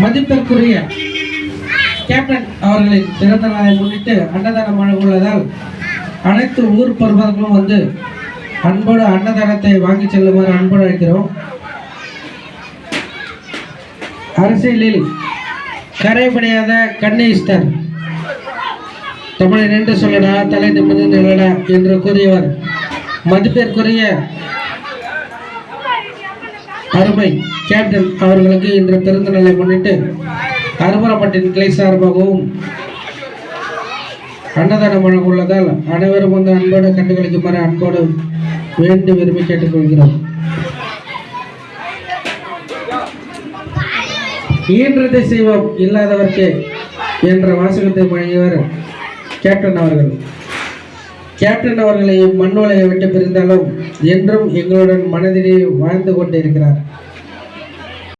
மதிப்பிற்குரிய கேப்டன் அவர்களின் பிறந்த நாளை முன்னிட்டு அன்னதானம் வழங்குள்ளதால் அனைத்து ஊர் பருவங்களும் வந்து அன்போடு அன்னதானத்தை வாங்கி செல்லுமாறு அன்போடு அழைக்கிறோம். அரசியலில் கரைபடியாத கண்ணீஸ்டர் தமிழை நின்று சொல்லடா தலை நிமிர்ந்து நிலடா என்று கூறியவர் மதிப்பிற்குரிய அருமை கேப்டன் அவர்களுக்கு இன்று பிறந்த நாளை முன்னிட்டு அருமரப்பட்டின் கிளை சார்பாகவும் அன்னதானம் வழங்க உள்ளதால் அனைவரும் வந்து அன்போடு கண்டுகளிக்குமாறு அன்போடு வேண்டி விரும்பி கேட்டுக்கொள்கிறோம். ஈன்றதை செய்வோம் இல்லாதவர்க்கு என்ற வாசகத்தை வழங்கியவர் கேப்டன் அவர்கள். கேப்டன் அவர்களை மண் விட்டு பிரிந்தாலும் என்றும் எங்களுடன் மனதிலே வாழ்ந்து கொண்டிருக்கிறார்.